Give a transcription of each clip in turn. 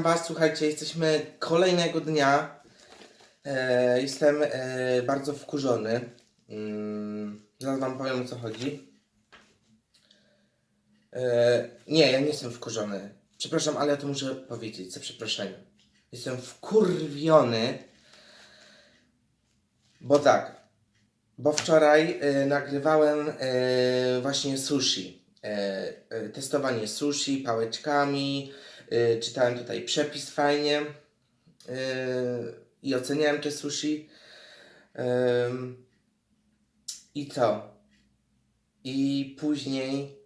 witam Was. Słuchajcie, jesteśmy kolejnego dnia. E, jestem e, bardzo wkurzony. Mm, zaraz Wam powiem o co chodzi. E, nie, ja nie jestem wkurzony. Przepraszam, ale ja to muszę powiedzieć, za przeproszeniem. Jestem wkurwiony, bo tak, bo wczoraj e, nagrywałem e, właśnie sushi. E, e, testowanie sushi pałeczkami. E, czytałem tutaj przepis fajnie e, i oceniałem te sushi. I co? I później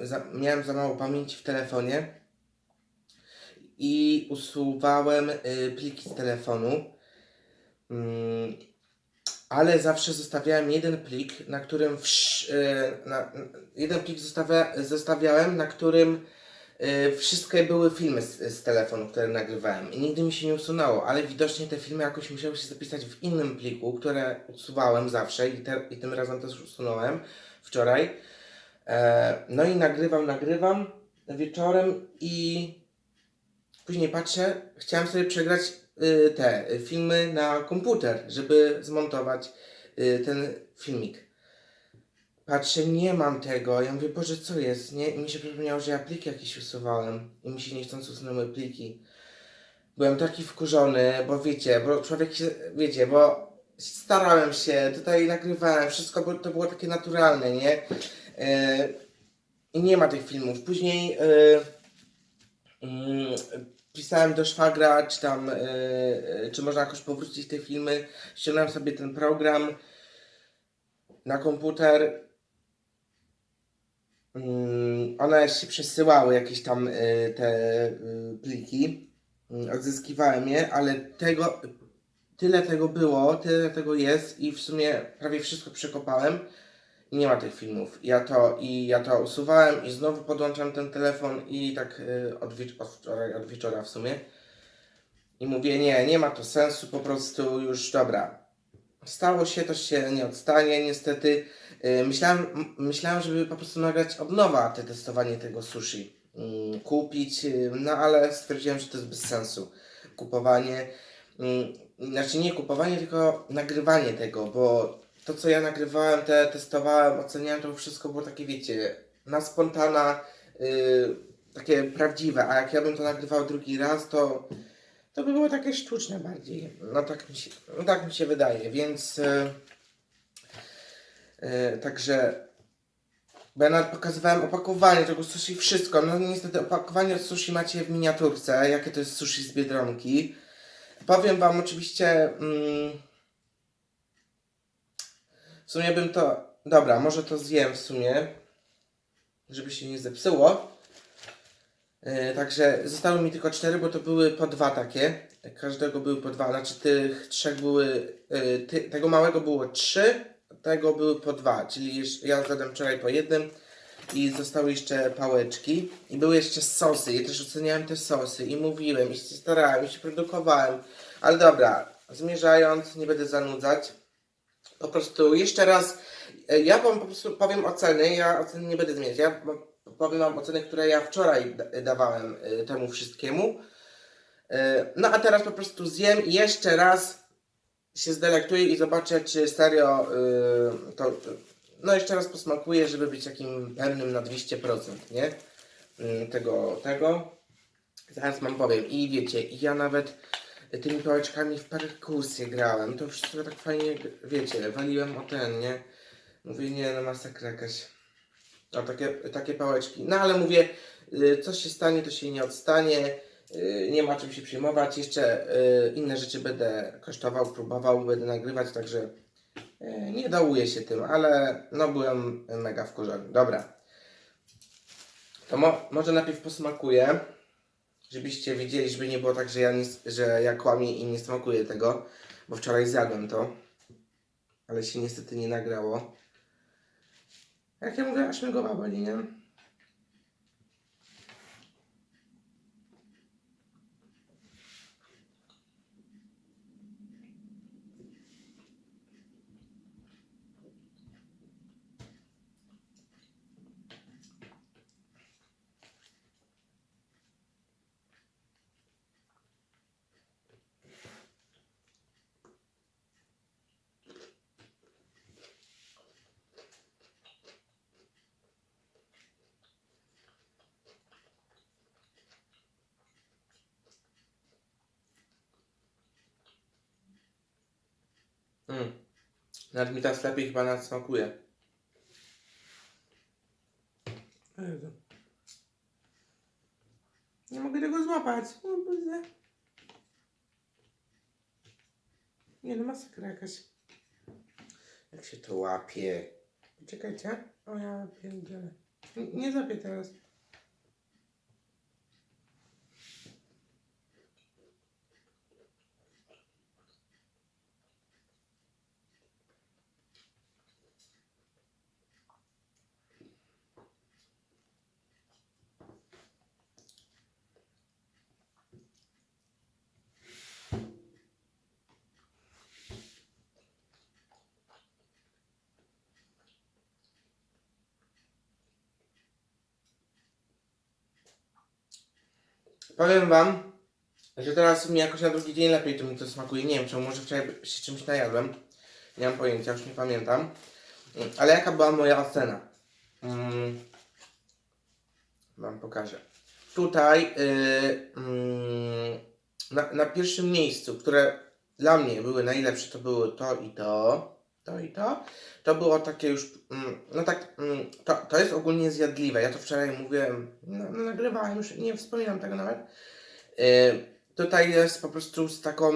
za, miałem za mało pamięci w telefonie i usuwałem pliki z telefonu. Mm, ale zawsze zostawiałem jeden plik, na którym jeden plik zostawia, zostawiałem, na którym wszystkie były filmy z, z telefonu, które nagrywałem i nigdy mi się nie usunęło, ale widocznie te filmy jakoś musiały się zapisać w innym pliku, które usuwałem zawsze i, te, i tym razem też usunąłem wczoraj. E, no i nagrywam, nagrywam wieczorem i później patrzę, chciałem sobie przegrać y, te filmy na komputer, żeby zmontować y, ten filmik. Patrzę, nie mam tego. Ja mówię, Boże, co jest? Nie? I mi się przypomniało, że ja pliki jakieś usuwałem i mi się niechcący usunęły pliki. Byłem taki wkurzony, bo wiecie, bo człowiek się, wiecie, bo starałem się, tutaj nagrywałem, wszystko bo to było takie naturalne, nie? E, I nie ma tych filmów. Później e, mm, pisałem do szwagra, czy tam, e, e, czy można jakoś powrócić te filmy. Ściągnąłem sobie ten program na komputer. Mm, One się przesyłały, jakieś tam e, te e, pliki. Mm, Odzyskiwałem je, ale tego, tyle tego było, tyle tego jest i w sumie prawie wszystko przekopałem. I nie ma tych filmów. Ja to, I ja to usuwałem i znowu podłączam ten telefon i tak y, od, od wczoraj, od wieczora w sumie. I mówię, nie, nie ma to sensu, po prostu już dobra. Stało się, to się nie odstanie, niestety. Y, myślałem, myślałem, żeby po prostu nagrać od nowa te testowanie tego sushi. Mm, kupić, y, no ale stwierdziłem, że to jest bez sensu. Kupowanie, mm, znaczy nie kupowanie, tylko nagrywanie tego, bo to co ja nagrywałem, te testowałem, oceniałem, to wszystko było takie, wiecie, na spontana, y, takie prawdziwe, a jak ja bym to nagrywał drugi raz, to to by było takie sztuczne bardziej. No tak mi się, no tak mi się wydaje, więc y, y, także bo ja nawet pokazywałem opakowanie tego sushi, wszystko. No niestety opakowanie od sushi macie w miniaturce, jakie to jest sushi z Biedronki. Powiem wam oczywiście... Mm, w sumie bym to. Dobra, może to zjem w sumie. Żeby się nie zepsuło. Yy, także zostały mi tylko cztery, bo to były po dwa takie. Każdego były po dwa. Znaczy tych trzech były. Yy, ty, tego małego było trzy, tego były po dwa. Czyli ja zjadłem wczoraj po jednym. I zostały jeszcze pałeczki. I były jeszcze sosy. I też oceniałem te sosy. I mówiłem, i się starałem, i się produkowałem. Ale dobra, zmierzając, nie będę zanudzać po prostu jeszcze raz, e, ja wam po prostu powiem oceny, ja oceny nie będę zmieniać, ja powiem wam oceny, które ja wczoraj da- dawałem e, temu wszystkiemu. E, No a teraz po prostu zjem i jeszcze raz się zdelektuję i zobaczę, czy serio e, to, no jeszcze raz posmakuję, żeby być takim pewnym na 200%, nie? Tego, tego. Zaraz wam powiem. I wiecie, ja nawet tymi pałeczkami w perkusję grałem. To wszystko tak fajnie, wiecie, waliłem o ten, nie? Mówię, nie, no masakra jakaś. O, takie, takie pałeczki. No ale mówię, y, co się stanie, to się nie odstanie. Y, Nie ma czym się przejmować. Jeszcze y, inne rzeczy będę kosztował, próbował, będę nagrywać, także nie dałuję się tym, ale no byłem mega wkurzony. Dobra. To mo- może najpierw posmakuję żebyście wiedzieli, żeby nie było tak, że ja, nie, że ja kłamię i nie smakuję tego, bo wczoraj zjadłem to, ale się niestety nie nagrało. Jak ja mówię, aż mnie głowa boli, nie? Mm. Nawet mi teraz lepiej chyba nawet smakuje. Jezu. Nie mogę tego złapać. O Boże. Nie no, masakra jakaś. Jak się to łapie? Czekajcie. O ja pierdzielę. Nie złapię teraz. Powiem wam, że teraz mi jakoś na drugi dzień lepiej to mi to smakuje. Nie wiem czemu, może wczoraj się czymś najadłem. Nie mam pojęcia, już nie pamiętam. Ale jaka była moja ocena? Mm, wam pokażę. Tutaj yy, na, na pierwszym miejscu, które dla mnie były najlepsze, to było to i to. To i to. To było takie już, mm, no tak, mm, to, to jest ogólnie zjadliwe. Ja to wczoraj mówiłem, no, no nagrywałem, już nie wspominam tego nawet. Yy, tutaj jest po prostu z taką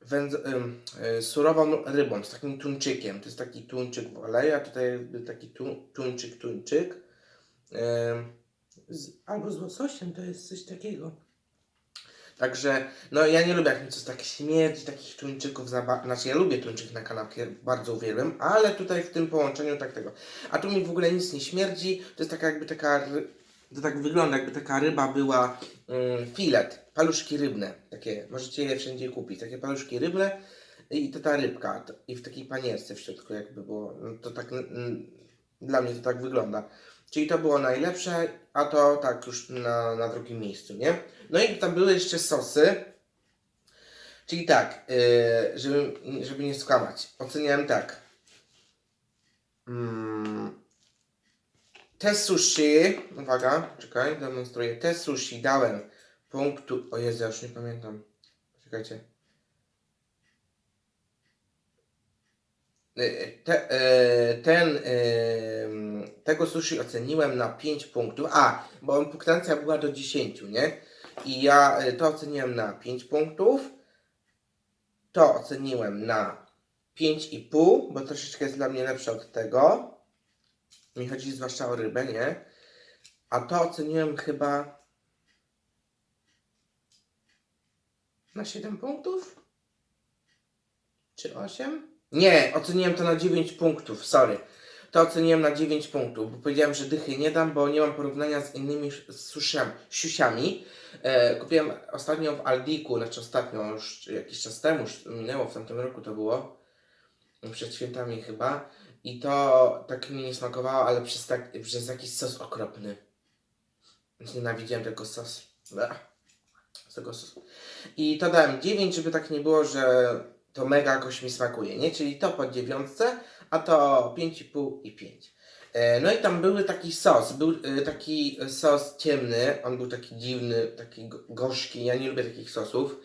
wędz, ym, y, surową rybą, z takim tuńczykiem. To jest taki tuńczyk w oleju, a tutaj taki tu, tuńczyk, tuńczyk. Ym, z, albo z łososiem, to jest coś takiego. Także, no ja nie lubię jak mi coś tak śmierdzi, takich tuńczyków, za ba- znaczy ja lubię tuńczyk na kanapie, bardzo uwielbiam, ale tutaj w tym połączeniu tak tego. A tu mi w ogóle nic nie śmierdzi, to jest taka jakby taka, to tak wygląda jakby taka ryba była mm, filet, paluszki rybne, takie, możecie je wszędzie kupić, takie paluszki rybne i to ta rybka to, i w takiej panierce w środku jakby było, no, to tak, mm, dla mnie to tak wygląda. Czyli to było najlepsze, a to tak już na, na drugim miejscu, nie? No i tam były jeszcze sosy. Czyli tak, yy, żeby, żeby nie skłamać, oceniałem tak. Mm, te sushi, uwaga, czekaj, demonstruję. Te sushi dałem punktu. O Jezu, już nie pamiętam. Czekajcie. Y, Te, y, ten, y, tego sushi oceniłem na 5 punktów. A, bo punktacja była do 10, nie? I ja y, to oceniłem na 5 punktów. To oceniłem na 5,5, bo troszeczkę jest dla mnie lepsze od tego. Mi chodzi zwłaszcza o rybę, nie? A to oceniłem chyba na 7 punktów? Czy 8? Nie, oceniłem to na 9 punktów, sorry. To oceniłem na 9 punktów, bo powiedziałem, że dychy nie dam, bo nie mam porównania z innymi suszami, siusiami. E, kupiłem ostatnio w Aldiku, znaczy ostatnio, już jakiś czas temu, już minęło, w tamtym roku to było, przed świętami chyba. I to tak mi nie smakowało, ale przez, tak, przez jakiś sos okropny. Nienawidziłem tego sosu. Z tego sosu. I to dałem 9, żeby tak nie było, że to mega jakoś mi smakuje, nie? Czyli to po dziewiątce, a to 5,5 i 5. E, No i tam były taki sos, był e, taki sos ciemny, on był taki dziwny, taki go- gorzki, ja nie lubię takich sosów.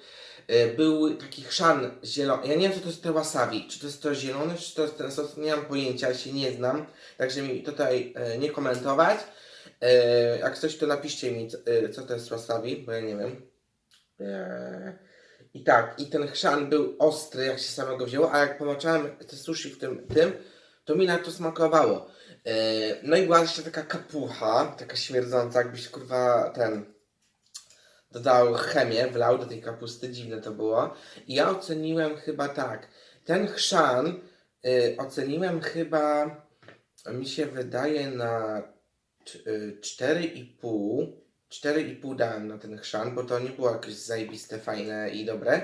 E, Był taki chrzan zielony, ja nie wiem co to jest te wasabi, czy to jest to zielone, czy to jest ten sos, nie mam pojęcia, się nie znam, także mi tutaj nie komentować. Jak coś to napiszcie mi, co- co to jest wasabi, bo ja nie wiem. I tak, i ten chrzan był ostry, jak się samego wzięło, a jak pomaczałem te sushi w tym, tym to mi na to smakowało. Eee, no i była jeszcze taka kapucha, taka śmierdząca, jakbyś kurwa ten dodał chemię, wlał do tej kapusty, dziwne to było. I ja oceniłem chyba tak, ten chrzan y, oceniłem chyba, mi się wydaje na cz- y, 4,5. 4,5 dałem na ten chrzan, bo to nie było jakieś zajebiste, fajne i dobre,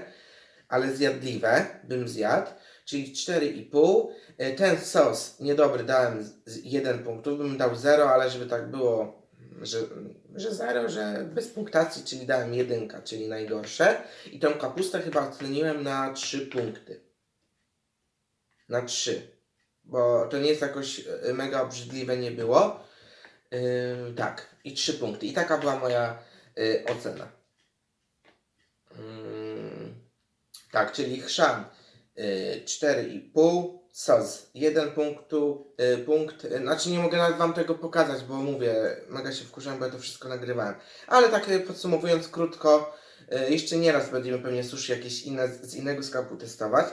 ale zjadliwe, bym zjadł. Czyli 4,5. Y, Ten sos niedobry dałem z- z 1 punktów, bym dał 0, ale żeby tak było, że, że 0, że bez punktacji, czyli dałem 1, czyli najgorsze. I tą kapustę chyba oceniłem na 3 punkty. Na 3. Bo to nie jest jakoś y, mega obrzydliwe, nie było. Yy, tak, i 3 punkty. I taka była moja yy, ocena. Yy, tak, czyli chrzan y, 4,5, sos 1 punktu, y, punkt, y, znaczy nie mogę nawet Wam tego pokazać, bo mówię, mega się wkurzałem, bo ja to wszystko nagrywałem. Ale tak y, podsumowując krótko, y, jeszcze nieraz będziemy pewnie sushi jakieś inne, z innego sklepu testować.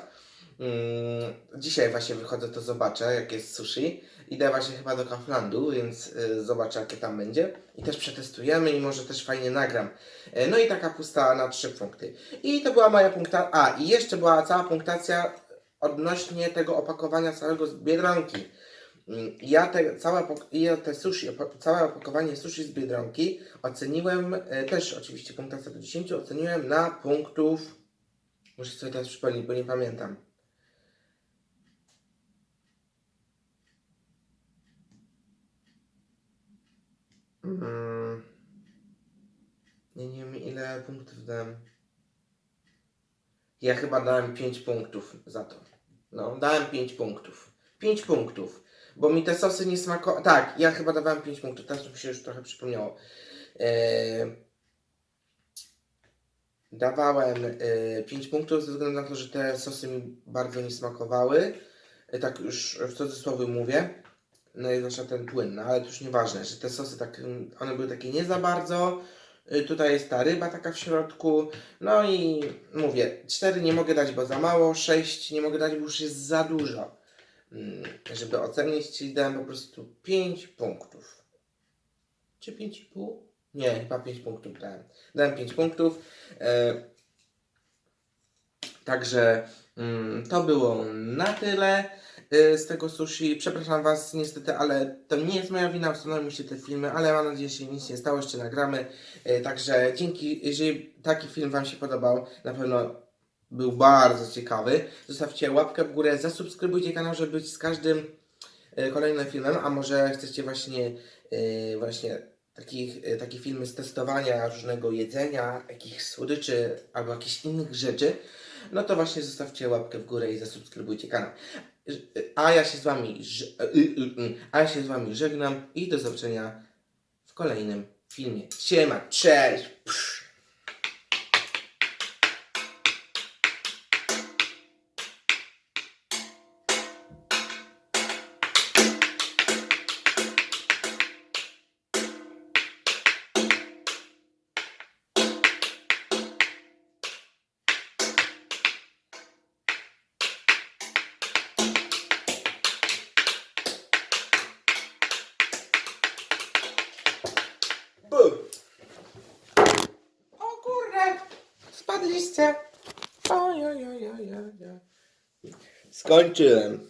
Mm, Dzisiaj właśnie wychodzę, to zobaczę, jak jest sushi. Idę właśnie chyba do Kauflandu, więc y, zobaczę, jakie tam będzie. I też przetestujemy i może też fajnie nagram. E, No i taka pusta na trzy punkty. I to była moja punktacja. A, i jeszcze była cała punktacja odnośnie tego opakowania całego z Biedronki. Mm, Ja te, całe, ja te sushi, całe opakowanie sushi z Biedronki oceniłem, e, też oczywiście punktacja do 10, oceniłem na punktów, muszę sobie teraz przypomnieć, bo nie pamiętam. Mm. Nie, nie wiem ile punktów dałem. Ja chyba dałem 5 punktów za to. No, dałem 5 punktów. 5 punktów. Bo mi te sosy nie smakowały. Tak, ja chyba dawałem 5 punktów. Teraz mi się już trochę przypomniało. Eee... Dawałem e, 5 punktów ze względu na to, że te sosy mi bardzo nie smakowały. E, tak już w cudzysłowie mówię. No i zwłaszcza ten płyn, no ale to już nieważne, że te sosy tak, mm, one były takie nie za bardzo. Y, Tutaj jest ta ryba taka w środku. No i mówię, 4 nie mogę dać, bo za mało, 6 nie mogę dać, bo już jest za dużo. Mm, Żeby ocenić, czyli dałem po prostu 5 punktów. Czy 5,5? Nie, chyba 5 punktów dałem. Dałem 5 punktów. E, także mm, to było na tyle z tego sushi. Przepraszam Was niestety, ale to nie jest moja wina, usunęły mi się te filmy, ale mam nadzieję, że się nic nie stało, jeszcze nagramy. Y, Także dzięki, jeżeli taki film Wam się podobał, na pewno był bardzo ciekawy. Zostawcie łapkę w górę, zasubskrybujcie kanał, żeby być z każdym y, kolejnym filmem, a może chcecie właśnie, y, właśnie takich, y, takie filmy z testowania różnego jedzenia, jakichś słodyczy albo jakichś innych rzeczy, no to właśnie zostawcie łapkę w górę i zasubskrybujcie kanał. A ja się z wami, ż- y, y, y, a ja się z wami żegnam i do zobaczenia w kolejnym filmie. Siema, cześć! Psz. Spadliście! Oj, oj, oj, oj, oj, oj. Skończyłem.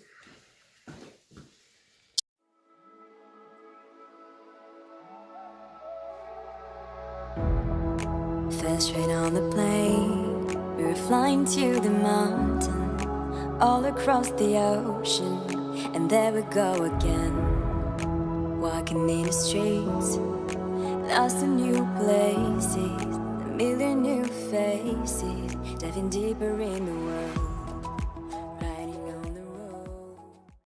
First train on the plane, we were flying to the mountain, all across the ocean, and there we go again. Walking in the streets, lost in new places, a million new faces, diving deeper in the world.